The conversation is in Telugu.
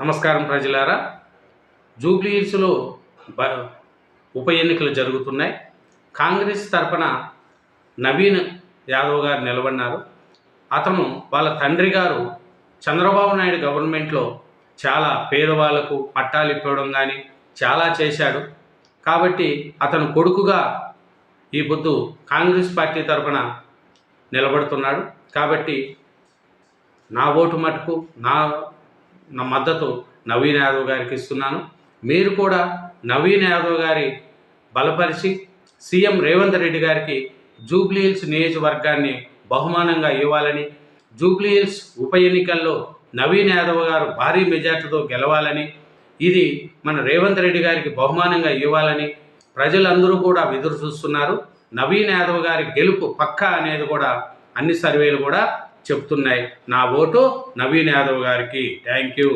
నమస్కారం ప్రజలారా. జూబ్లీ హిల్స్లో బ ఉప ఎన్నికలు జరుగుతున్నాయి. కాంగ్రెస్ తరఫున నవీన్ యాదవ్ గారు నిలబడినారు. అతను వాళ్ళ తండ్రి గారు చంద్రబాబు నాయుడు గవర్నమెంట్లో చాలా పేదవాళ్ళకు పట్టాలు ఇప్పడం కానీ చాలా చేశాడు. కాబట్టి అతను కొడుకుగా ఈ పొద్దు కాంగ్రెస్ పార్టీ తరఫున నిలబడుతున్నాడు. కాబట్టి నా ఓటు మటుకు నా నా మద్దతు నవీన్ యాదవ్ గారికి ఇస్తున్నాను. మీరు కూడా నవీన్ యాదవ్ గారి బలపరిచి సీఎం రేవంత్ రెడ్డి గారికి జూబ్లీహిల్స్ నియోజకవర్గాన్ని బహుమానంగా ఇవ్వాలని జూబ్లీహిల్స్ ఉప ఎన్నికల్లో నవీన్ యాదవ్ గారు భారీ మెజార్టీతో గెలవాలని ఇది మన రేవంత్ రెడ్డి గారికి బహుమానంగా ఇవ్వాలని ప్రజలందరూ కూడా ఎదురు చూస్తున్నారు. నవీన్ యాదవ్ గారి గెలుపు పక్కా అనేది కూడా అన్ని సర్వేలు కూడా చెప్తున్నాయి. నా ఓటు నవీన్ యాదవ్ గారికి. Thank you.